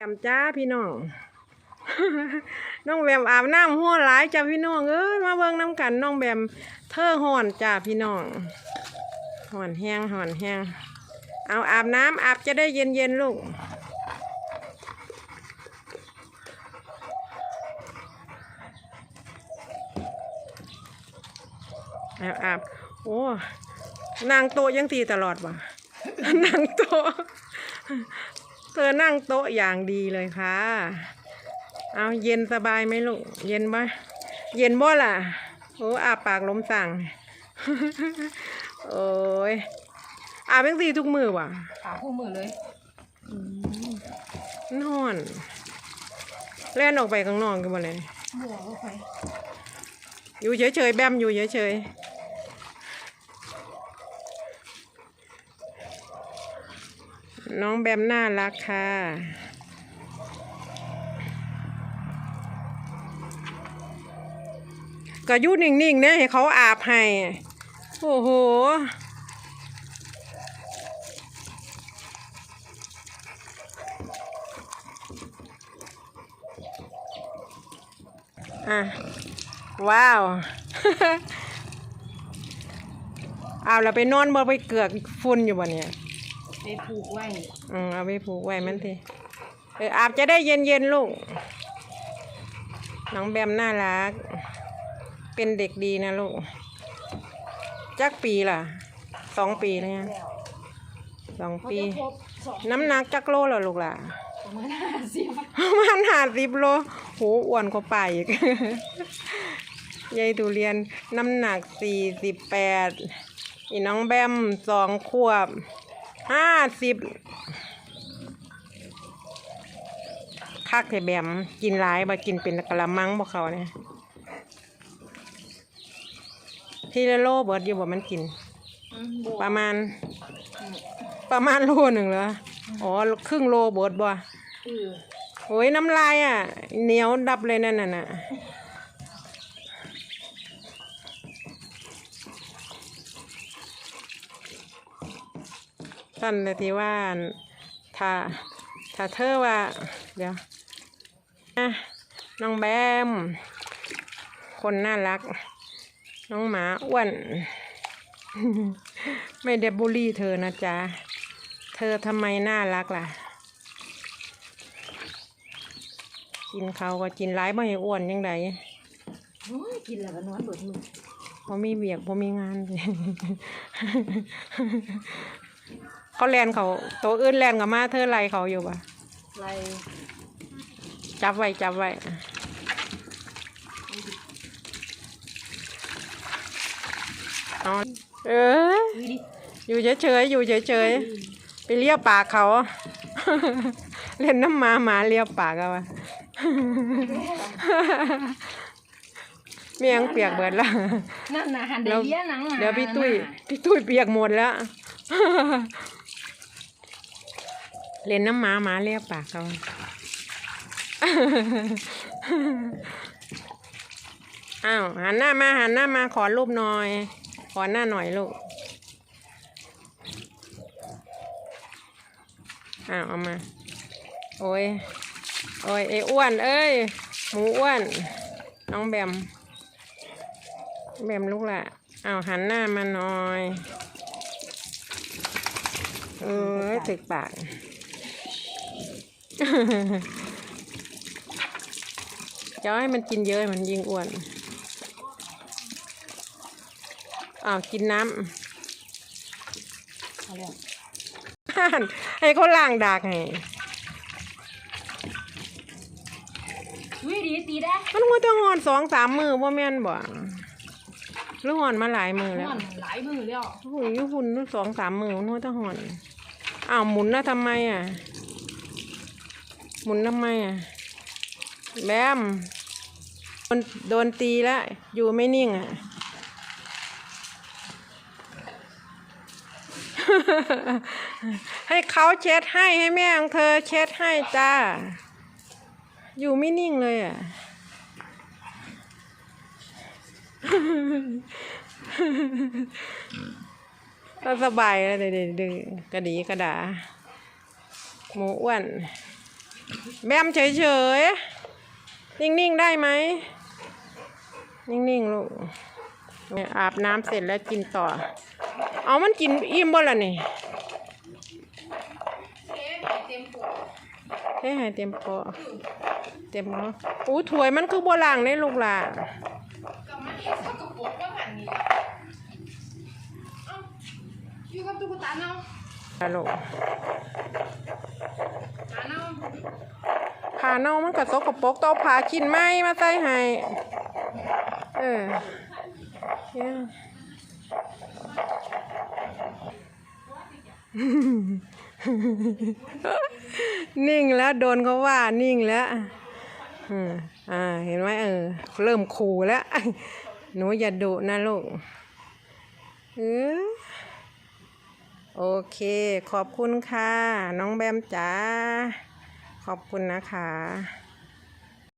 แอมจ้าพี่น้อง น้องแบมอาบน้ำหัวหลายจ้าพี่น้องเอ้ยมาเบิ่งน้ำกันน้องแบมเธอห่อนจ้าพี่น้องห่อนแห้งห่อนแห้งเอาอาบน้ำอาบจะได้เย็นเย็นลูกอาบอาบโอ้นางโตยังตีตลอดว่ะนางโต ธอนั่งโต๊ะอย่างดีเลยค่ะ เอาเย็นสบายไหมลูก เย็นบ่เย็นบ่ล่ะ โอ้อาปากลมสั่ง โอ้ยอาบเป็นสีทุกมือว่ะขาคู่มือเลยนอนเล่นออกไปข้างนอกกันบ่เลยบัวก็ไปอยู่เฉยๆแบมอยู่เฉยๆ น้องแบมน่ารักค่ะ ก็ยู่นิ่งๆเนี่ยให้เขาอาบให้ โอ้โหอะ ว้าว เอาเราไปนอนบ่ไปเกือกฝุ่นอยู่บ่เนี่ย ผูกไว้อืมเอาไปผูกไว้มันทีเอออาบจะได้เย็นเย็นๆลูก น้องแบมน่ารัก เป็นเด็กดีนะลูก จักปีล่ะ สองปีแล้วเนี่ยสองเขาปีจะครบสองน้ำหนักจักโลเหรอลูกล่ะ ประมาณห้าสิบประมาณห้าสิบโลโหอ้วนกว่าป่าอีก ยายตุเรียนน้ำหนักสี่สิบแปดอีน้องแบมสองขวบ ห้าสิบคักไอ้แบมกินหลายมากินเป็นกะละมังบอกเขาเนี่ยทีละโลเบิดอยู่บ่มันกินบัวประมาณ ประมาณโลหนึ่งเหรออ๋อครึ่งโลเบิดบ่เออโอ้ยน้ำลายอะเหนียวดับเลยนั่นน่ะ ท่านเลยที่ว่าถ้าถ้าเธอว่า เดี๋ยวอะน้องแบม คนน่ารัก น้องหมาอ้วน ไม่ได้บูลลี่เธอนะจ๊ะ เธอทำไมน่ารักล่ะ กินเขาวก็กินร้ายไม่ให้อ้วนยังไงโอ้ยกินแล้วก็นอนเบิดมือพอมีเบียกพอมีงาน เขาแลนเขาตัวอื่นแลนกับมาเธอไล่เขาอยู่ปะไรจับไว้จับไว้เอาเออวิดิอยู่เฉยๆอยู่เฉยๆไปเลียปากเขา เล่นน้ำหมาหมาเลียปากเอาวะเมียงเปียกเบิดละนั่นน่ะหันเดี๋ได้ยวเลี้ยหนังหมาเดี๋ยวพี่ตุ้ยน่ะพี่ตุ้ยเปียกหมดแล้ว เล่นน้ำหมาหมาเลียบปากเขาอ้าวหันหน้ามาหันหน้ามาขอรูปหน่อย ขอหน้าหน่อยลูกอ้าวเอามา โอ้ยโอ้ยไอ้อ้วน เอ้ยหมูอ้วน น้องแบมแบมลูกละอ้าวหันหน้ามาหน่อย เออถึกปาก จะให้มันกินเยอะมันยิ่งอ้วนอ้าวกินน้เอาแล้วำให้เขาล้างดากให้วิดีตีได้ มันว่าจะหอนสองสามมือว่าแม่นบ่หรือหอนมาหลายมือแล้วนอนหลายมือแล้วโอ้ยหุ่นนู่นสองสามมือนู่นจะหอนอ้าวหมุนนะทำไมอะห มุนทำไมอะ แบมโดนโดนตีแล้วอยู่ไม่นิ่งอะ ให้เขาเช็ดให้ให้แม่ของเธอเช็ดให้จ้า อยู่ไม่นิ่งเลยอะ ก็สบายแล้วเดี๋ยวกระดีกระดา หมูอ้วน แบมเฉยๆ นิ่งๆ ได้ไหม นิ่งๆ ลูกเนี่ยอาบน้ำเสร็จแล้วกินต่อ เอามันกินอิ่มบ่ล่ะนี่เฮ้ยหายเต็มปอเต็มเนาะอู้ถวยมันคือบัวล่างในลูกหล่ะอยู่กับตุ๊กตาเนาะฮัลโหลตาเนาะ ผ่าเน่ามันก็ตกกระปรกต้องผ่ากินไหมมาใส่ให้เออเนี่ยนิ่งแล้วโดนเขาว่านิ่งแล้วอ่าเห็นไหมเออ เริ่มขู่แล้ว หนูอย่าดุนะลูกเออโอเค ขอบคุณค่ะ น้องแบมจ๋า ขอบคุณนะคะ